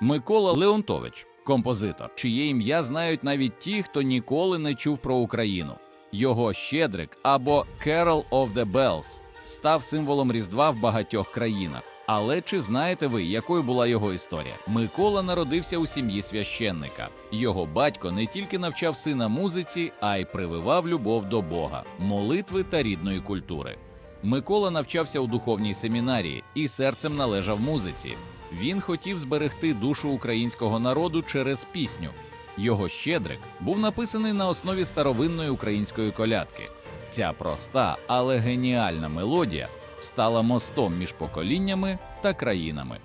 Микола Леонтович, композитор, чиє ім'я знають навіть ті, хто ніколи не чув про Україну. Його Щедрик або Carol of the Bells став символом Різдва в багатьох країнах. Але чи знаєте ви, якою була його історія? Микола народився у сім'ї священника. Його батько не тільки навчав сина музиці, а й прививав любов до Бога, молитви та рідної культури. Микола навчався у духовній семінарії і серцем належав музиці. Він хотів зберегти душу українського народу через пісню. Його щедрик був написаний на основі старовинної української колядки. Ця проста, але геніальна мелодія стала мостом між поколіннями та країнами.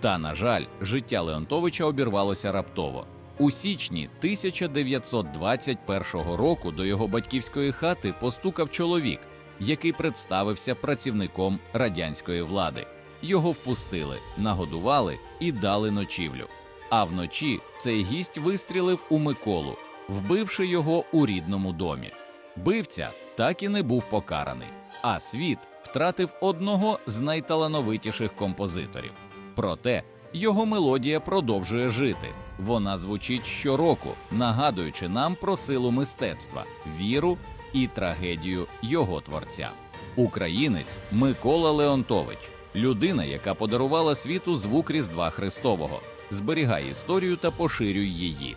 Та, на жаль, життя Леонтовича обірвалося раптово. У січні 1921 року до його батьківської хати постукав чоловік, який представився працівником радянської влади. Його впустили, нагодували і дали ночівлю. А вночі цей гість вистрілив у Миколу, вбивши його у рідному домі. Бивця так і не був покараний, а світ втратив одного з найталановитіших композиторів. Проте його мелодія продовжує жити. Вона звучить щороку, нагадуючи нам про силу мистецтва, віру і трагедію його творця. Українець Микола Леонтович, людина, яка подарувала світу звук Різдва Христового, зберігай історію та поширюй її.